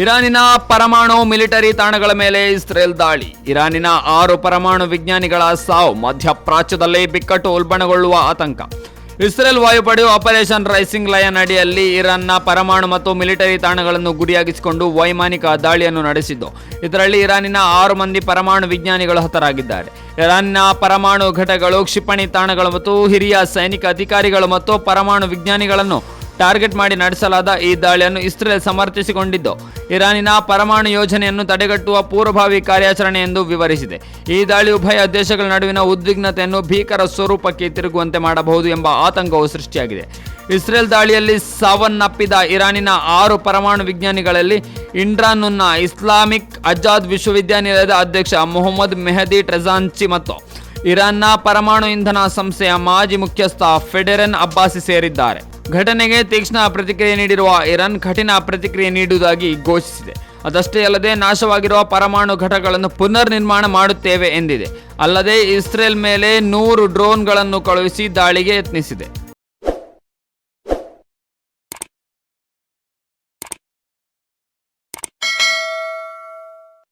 ಇರಾನಿನ ಪರಮಾಣು ಮಿಲಿಟರಿ ತಾಣಗಳ ಮೇಲೆ ಇಸ್ರೇಲ್ ದಾಳಿ. ಇರಾನಿನ ಆರು ಪರಮಾಣು ವಿಜ್ಞಾನಿಗಳ ಸಾವು ಮಧ್ಯಪ್ರಾಚ್ಯದಲ್ಲಿ ಬಿಕ್ಕಟ್ಟು ಉಲ್ಬಣಗೊಳ್ಳುವ ಆತಂಕ. ಇಸ್ರೇಲ್ ವಾಯುಪಡೆಯು ಆಪರೇಷನ್ ರೈಸಿಂಗ್ ಲಯನ್ ಅಡಿಯಲ್ಲಿ ಇರಾನ್ನ ಪರಮಾಣು ಮತ್ತು ಮಿಲಿಟರಿ ತಾಣಗಳನ್ನು ಗುರಿಯಾಗಿಸಿಕೊಂಡು ವೈಮಾನಿಕ ದಾಳಿಯನ್ನು ನಡೆಸಿದ್ದು. ಇದರಲ್ಲಿ ಇರಾನಿನ ಆರು ಮಂದಿ ಪರಮಾಣು ವಿಜ್ಞಾನಿಗಳು ಹತರಾಗಿದ್ದಾರೆ. ಇರಾನ್ನ ಪರಮಾಣು ಘಟಕಗಳು ಕ್ಷಿಪಣಿ ತಾಣಗಳು ಮತ್ತು ಹಿರಿಯ ಸೈನಿಕ ಅಧಿಕಾರಿಗಳು ಮತ್ತು ಪರಮಾಣು ವಿಜ್ಞಾನಿಗಳನ್ನು ಟಾರ್ಗೆಟ್ ಮಾಡಿ ನಡೆಸಲಾದ ಈ ದಾಳಿಯನ್ನು ಇಸ್ರೇಲ್ ಸಮರ್ಥಿಸಿಕೊಂಡಿದ್ದು. ಇರಾನಿನ ಪರಮಾಣು ಯೋಜನೆಯನ್ನು ತಡೆಗಟ್ಟುವ ಪೂರ್ವಭಾವಿ ಕಾರ್ಯಾಚರಣೆ ಎಂದು ವಿವರಿಸಿದೆ. ಈ ದಾಳಿ ಉಭಯ ದೇಶಗಳ ನಡುವಿನ ಉದ್ವಿಗ್ನತೆಯನ್ನು ಭೀಕರ ಸ್ವರೂಪಕ್ಕೆ ತಿರುಗುವಂತೆ ಮಾಡಬಹುದು ಎಂಬ ಆತಂಕವು ಸೃಷ್ಟಿಯಾಗಿದೆ. ಇಸ್ರೇಲ್ ದಾಳಿಯಲ್ಲಿ ಸಾವನ್ನಪ್ಪಿದ ಇರಾನಿನ ಆರು ಪರಮಾಣು ವಿಜ್ಞಾನಿಗಳಲ್ಲಿ ಇಂಡ್ರಾನುನ್ನ ಇಸ್ಲಾಮಿಕ್ ಅಜಾದ್ ವಿಶ್ವವಿದ್ಯಾನಿಲಯದ ಅಧ್ಯಕ್ಷ ಮೊಹಮ್ಮದ್ ಮೆಹದಿ ಟ್ರೆಜಾನ್ಚಿ ಮತ್ತು ಇರಾನ್ನ ಪರಮಾಣು ಇಂಧನ ಸಂಸ್ಥೆಯ ಮಾಜಿ ಮುಖ್ಯಸ್ಥ ಫೆಡೆರನ್ ಅಬ್ಬಾಸಿ ಸೇರಿದ್ದಾರೆ. ಘಟನೆಗೆ ತೀಕ್ಷ್ಣ ಪ್ರತಿಕ್ರಿಯೆ ನೀಡಿರುವ ಇರಾನ್ ಕಠಿಣ ಪ್ರತಿಕ್ರಿಯೆ ನೀಡುವುದಾಗಿ ಘೋಷಿಸಿದೆ. ಅದಷ್ಟೇ ಅಲ್ಲದೆ ನಾಶವಾಗಿರುವ ಪರಮಾಣು ಘಟಕಗಳನ್ನು ಪುನರ್ ನಿರ್ಮಾಣ ಮಾಡುತ್ತೇವೆ ಎಂದಿದೆ. ಅಲ್ಲದೆ ಇಸ್ರೇಲ್ ಮೇಲೆ ನೂರು ಡ್ರೋನ್ಗಳನ್ನು ಕಳುಹಿಸಿ ದಾಳಿಗೆ ಯತ್ನಿಸಿದೆ.